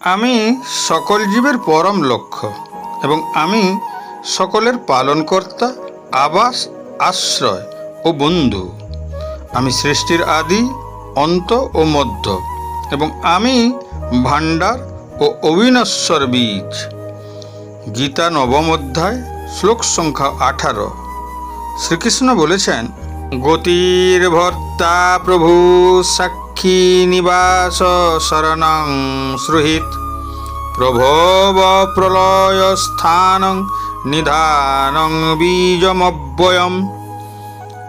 আমি সকল জীবের পরম লক্ষ্য এবং আমি সকলের পালনকর্তা, আবাস, আশ্রয় ও বন্ধু। আমি সৃষ্টির আদি, অন্ত ও মধ্য এবং আমি ভাণ্ডার ও অবিনশ্বর বীজ। গীতা নবম অধ্যায়, শ্লোক সংখ্যা আঠারো। শ্রীকৃষ্ণ বলেছেন গতির ভর্তা প্রভু সাক্ষী নিবাস শরণং শ্রুহিত। প্রভব প্রলয় স্থানং নিধানং বীজমব্যয়ম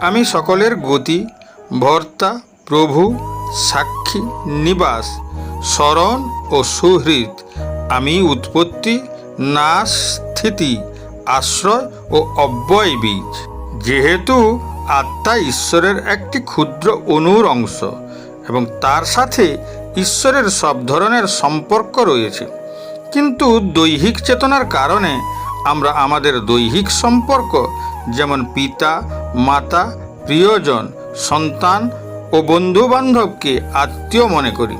আমি সকলের গতি, ভর্তা, প্রভু, সাক্ষী, নিবাস স্মরণ ও সুহৃদ আমি উৎপত্তি, নাশ, স্থিতি, আশ্রয় ও অব্যয় বীজ। যেহেতু আত্মা ঈশ্বরের একটি ক্ষুদ্র অনুর অংশ এবং তার সাথে ঈশ্বরের সব ধরনের সম্পর্ক রয়েছে। কিন্তু দৈহিক চেতনার কারণে আমরা আমাদের দৈহিক সম্পর্ক যেমন পিতা, মাতা, প্রিয়জন, সন্তান ও বন্ধু বান্ধবকে আত্মীয় মনে করি।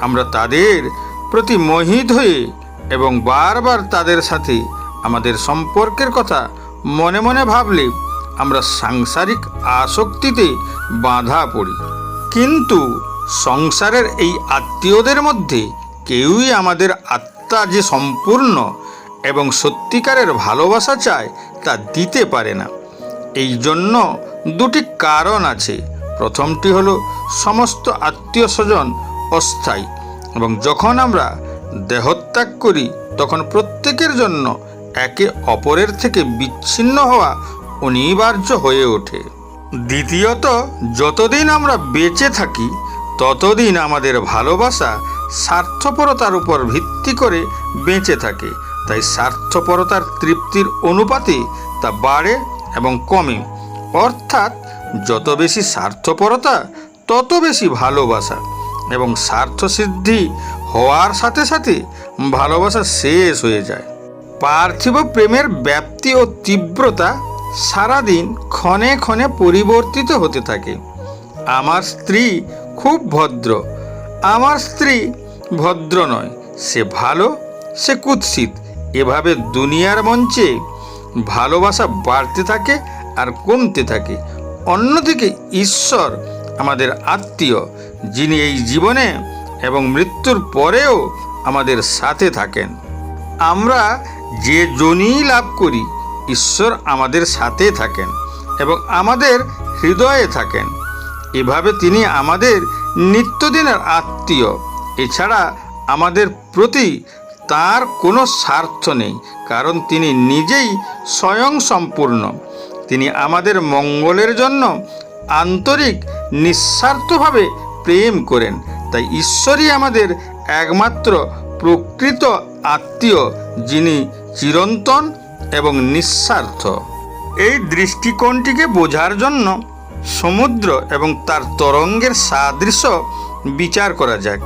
আমরা তাদের প্রতি মোহিত হয়ে এবং বারবার তাদের সাথে আমাদের সম্পর্কের কথা মনে মনে ভাবলে আমরা সাংসারিক আসক্তিতে বাঁধা পড়ি। কিন্তু সংসারের এই আত্মীয়দের মধ্যে কেউই আমাদের আত্মা যে সম্পূর্ণ এবং সত্যিকারের ভালোবাসা চায় তা দিতে পারে না। এই জন্য দুটি কারণ আছে। প্রথমটি হল, সমস্ত আত্মীয় স্বজন অস্থায়ী এবং যখন আমরা দেহত্যাগ করি, তখন প্রত্যেকের জন্য একে অপরের থেকে বিচ্ছিন্ন হওয়া অনিবার্য হয়ে ওঠে। দ্বিতীয়ত, যতদিন আমরা বেঁচে থাকি, ততদিন আমাদের ভালোবাসা স্বার্থপরতার উপর ভিত্তি করে বেঁচে থাকে। তাই স্বার্থপরতার তৃপ্তির অনুপাতে তা বাড়ে এবং কমে। অর্থাৎ, যত বেশি স্বার্থপরতা, তত বেশি ভালোবাসা এবং স্বার্থসিদ্ধি হওয়ার সাথে সাথে ভালোবাসা শেষ হয়ে যায়। পার্থিব প্রেমের ব্যাপ্তি ও তীব্রতা সারাদিন ক্ষণে ক্ষণে পরিবর্তিত হতে থাকে। আমার স্ত্রী খুব ভদ্র। আমার স্ত্রী ভদ্র নয়, সে ভালো, সে কুৎসিত। এভাবে দুনিয়ার মঞ্চে ভালোবাসা বাড়তে থাকে আর কমতে থাকে। অন্যদিকে ঈশ্বর আমাদের আত্মীয়, যিনি এই জীবনে এবং মৃত্যুর পরেও আমাদের সাথে থাকেন। আমরা যে জনই লাভ করি ঈশ্বর আমাদের সাথে থাকেন এবং আমাদের হৃদয়ে থাকেন। এভাবে তিনি আমাদের নিত্যদিনের আত্মীয়। এছাড়া আমাদের প্রতি তার কোনো স্বার্থ নেই, কারণ তিনি নিজেই স্বয়ং সম্পূর্ণ। তিনি আমাদের মঙ্গলের জন্য আন্তরিক, নিঃস্বার্থভাবে প্রেম করেন। তাই ঈশ্বরই আমাদের একমাত্র প্রকৃত আত্মীয়, যিনি চিরন্তন এবং নিঃস্বার্থ। এই দৃষ্টিকোণটিকে বোঝার জন্য সমুদ্র এবং তার তরঙ্গের সাদৃশ্য বিচার করা যাক।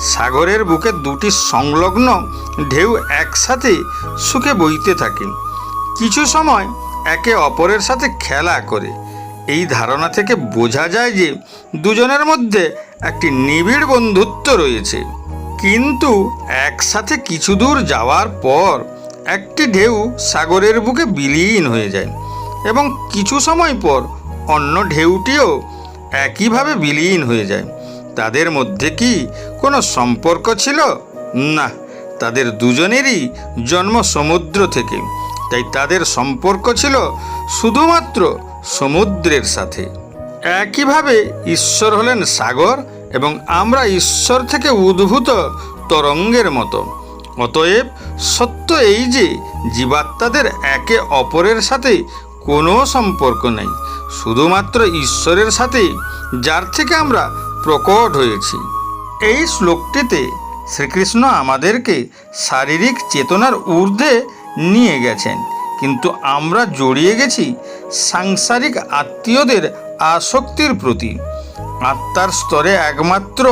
সাগরের বুকে দুটি সংলগ্ন ঢেউ একসাথে সুখে বইতে থাকে। কিছু সময় একে অপরের সাথে খেলা করে। এই ধারণা থেকে বোঝা যায় যে দুজনের মধ্যে একটি নিবিড় বন্ধুত্ব রয়েছে। কিন্তু একসাথে কিছু দূর যাওয়ার পর একটি ঢেউ সাগরের বুকে বিলীন হয়ে যায় এবং কিছু সময় পর অন্য ঢেউটিও একইভাবে বিলীন হয়ে যায়। তাদের মধ্যে কি কোনো সম্পর্ক ছিল? না, তাদের দুজনেরই জন্ম সমুদ্র থেকে, তাই তাদের সম্পর্ক ছিল শুধুমাত্র সমুদ্রের সাথে। একইভাবে ঈশ্বর হলেন সাগর এবং আমরা ঈশ্বর থেকে উদ্ভূত তরঙ্গের মতো। অতএব সত্য এই যে জীবাত্মাদের একে অপরের সাথে কোনো সম্পর্ক নেই, শুধুমাত্র ঈশ্বরের সাথে, যার থেকে আমরা প্রকট হয়েছি। এই শ্লোকটিতে শ্রীকৃষ্ণ আমাদেরকে শারীরিক চেতনার ঊর্ধ্বে নিয়ে গেছেন, কিন্তু আমরা জড়িয়ে গেছি সাংসারিক আত্মীয়দের আসক্তির প্রতি। আত্মার স্তরে একমাত্র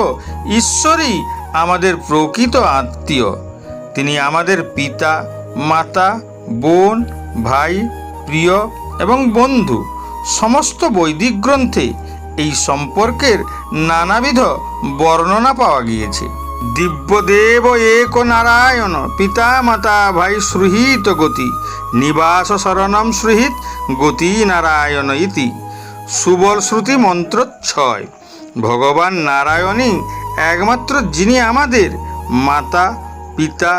ঈশ্বরই আমাদের প্রকৃত আত্মীয়। তিনি আমাদের পিতা, মাতা, বোন, ভাই, প্রিয় এবং বন্ধু, সমস্ত বৈদিক গ্রন্থে এই সম্পর্কের নানাবিধ বর্ণনা পাওয়া গিয়েছে। দিব্যদেব এক নারায়ণ পিতা মাতা ভাই সুহৃত গতি, নিবাস শরণম সুহৃত গতি নারায়ণ ইতি, সুবল শ্রুতি মন্ত্র ছয় ভগবান নারায়ণই একমাত্র যিনি আমাদের মাতা পিতা,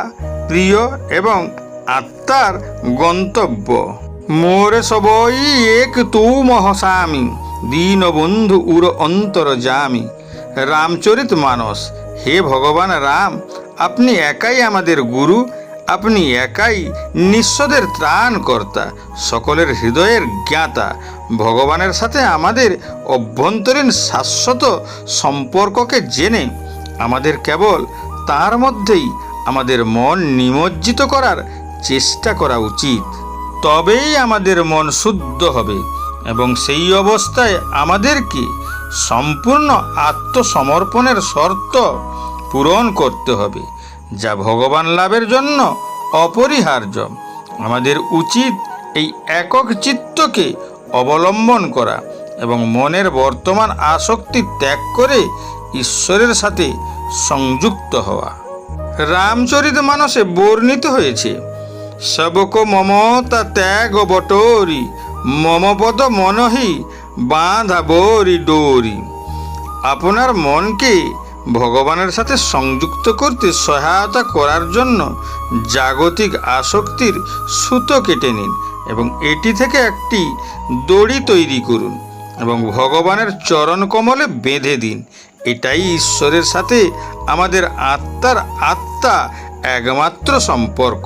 প্রিয় এবং আত্মার গন্তব্য। মোরে সবই এক তু মহসামি দীনবন্ধু উর অন্তর জামি। রামচরিত মানস, হে ভগবান রাম, আপনি একাই আমাদের গুরু, আপনি একাই নিঃস্বদের ত্রাণকর্তা, সকলের হৃদয়ের জ্ঞাতা। ভগবানের সাথে আমাদের অভ্যন্তরীণ শাশ্বত সম্পর্ককে জেনে আমাদের কেবল তার মধ্যেই আমাদের মন নিমজ্জিত করার চেষ্টা করা উচিত। তবেই আমাদের মন শুদ্ধ হবে এবং সেই অবস্থায় আমাদেরকে সম্পূর্ণ আত্মসমর্পণের শর্ত পূরণ করতে হবে, যা ভগবান লাভের জন্য অপরিহার্য। আমাদের উচিত এই একক চিত্তকে অবলম্বন করা এবং মনের বর্তমান আসক্তি ত্যাগ করে ঈশ্বরের সাথে সংযুক্ত হওয়া। রামচরিত মানসে বর্ণিত হয়েছে। সবক মমতা ত্যাগ বটোরি মমপদ মনহি বাঁধা বরি ডোরি। আপনার মনকে ভগবানের সাথে সংযুক্ত করতে সহায়তা করার জন্য জাগতিক আসক্তির সুতো কেটে নিন এবং এটি থেকে একটি দড়ি তৈরি করুন এবং ভগবানের চরণ কমলে বেঁধে দিন। এটাই ঈশ্বরের সাথে আমাদের আত্মার আত্মা একমাত্র সম্পর্ক।